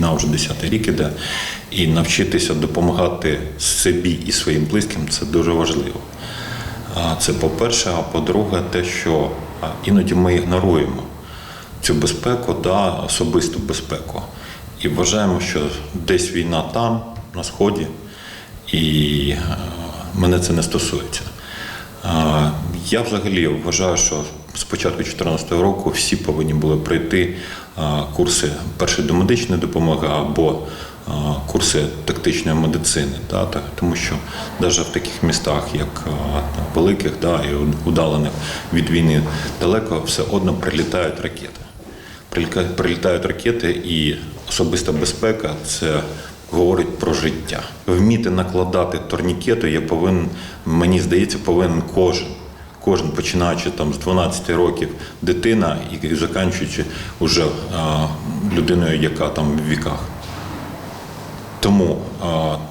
війна вже 10 рік іде, і навчитися допомагати собі і своїм близьким це дуже важливо. Це по-перше, а по-друге, те, що іноді ми ігноруємо цю безпеку, да, особисту безпеку. І вважаємо, що десь війна там, на сході, і мене це не стосується. Я взагалі вважаю, що з початку 2014 року всі повинні були пройти курси першої домедичної допомоги або курси тактичної медицини. Тому що навіть в таких містах, як великих і удалених від війни далеко, все одно прилітають ракети. Прилітають ракети, і особиста безпека це говорить про життя. Вміти накладати турнікети, я повинен, мені здається, повинен кожен. Кожен, починаючи там з 12 років дитина і закінчуючи уже а, людиною, яка там в віках. Тому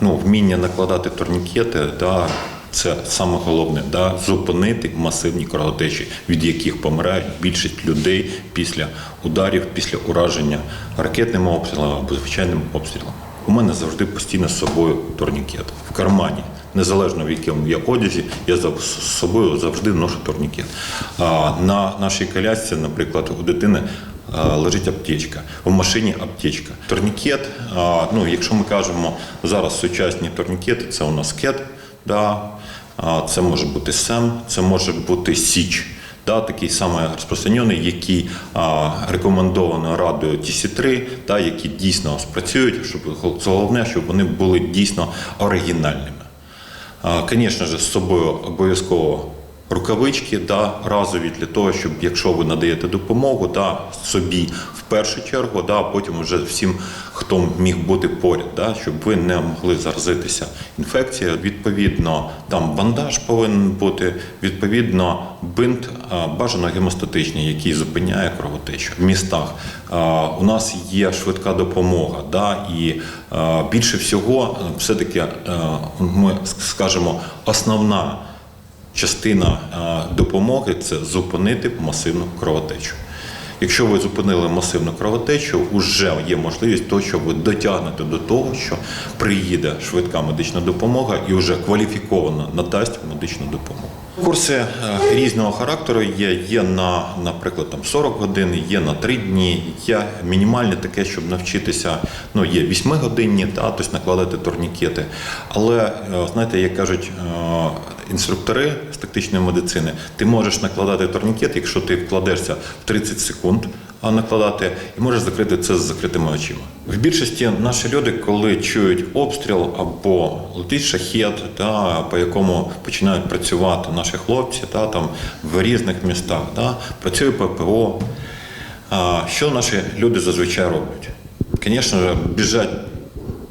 ну, вміння накладати турнікети, да, це саме головне, да, зупинити масивні кровотечі, від яких помирають більшість людей після ударів, після ураження ракетними обстрілами або звичайними обстрілами. У мене завжди постійно з собою турнікет в кармані. Незалежно в якому я одязі, я з собою завжди ношу турнікет. На нашій колясці, наприклад, у дитини лежить аптечка, в машині аптечка. Турнікет, ну якщо ми кажемо зараз сучасні турнікети, це у нас кет, да, це може бути СЕМ, це може бути Січ. Да, такий самий розпространений, який рекомендовано радою TC3, да, які дійсно спрацюють, щоб головне, щоб вони були дійсно оригінальними. А, Звісно ж, з собою обов'язково рукавички да, разові для того, щоб якщо ви надаєте допомогу, да, собі в першу чергу, да, а потім вже всім, хто міг бути поряд, да, щоб ви не могли заразитися інфекцією. Відповідно, там бандаж повинен бути, відповідно, бинт бажано гемостатичний, який зупиняє кровотечу. В містах у нас є швидка допомога, да, і більше всього, е, все-таки, е, ми скажемо, основна частина е, допомоги це зупинити масивну кровотечу. Якщо ви зупинили масивну кровотечу, вже є можливість того, що ви дотягнете до того, що приїде швидка медична допомога і вже кваліфіковано надасть медичну допомогу. Курси е, різного характеру є. Є на, наприклад, там 40 годин, є на 3 дні, є мінімальне таке, щоб навчитися. Ну, є 8-годинні, та, тобто накладати турнікети. Але е, знаєте, як кажуть е, інструктори з тактичної медицини, ти можеш накладати турнікет, якщо ти вкладешся в 30 секунд, накладати, і можеш закрити це з закритими очима. В більшості наші люди, коли чують обстріл або летить шахет, та, по якому починають працювати наші хлопці, та, там, в різних містах, та, працює ППО. А, що наші люди зазвичай роблять? Звісно біжать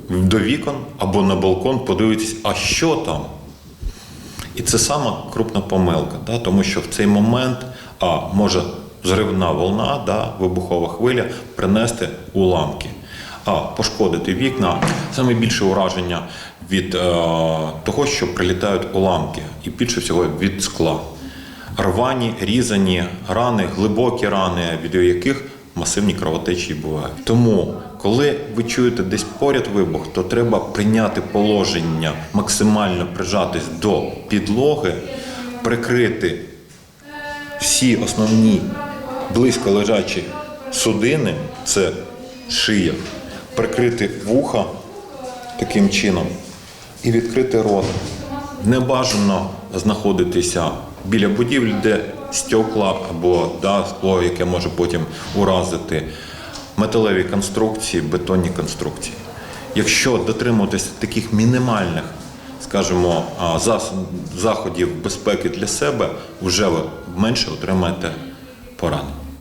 до вікон або на балкон, подивитись, а що там? І це сама крупна помилка, да, тому що в цей момент а, може зривна волна, да, вибухова хвиля принести уламки, а пошкодити вікна. Саме більше ураження від е, того, що прилітають уламки, і більше всього від скла. Рвані, різані рани, глибокі рани, від яких масивні кровотечі бувають. Тому, коли ви чуєте десь поряд вибух, то треба прийняти положення, максимально прижатись до підлоги, прикрити всі основні близько лежачі судини, це шия, прикрити вуха таким чином і відкрити рот. Не бажано знаходитися біля будівлі, де стекла або да, скло, яке може потім уразити, металеві конструкції, бетонні конструкції. Якщо дотримуватися таких мінімальних, скажімо, заходів безпеки для себе, вже ви менше отримаєте porannym.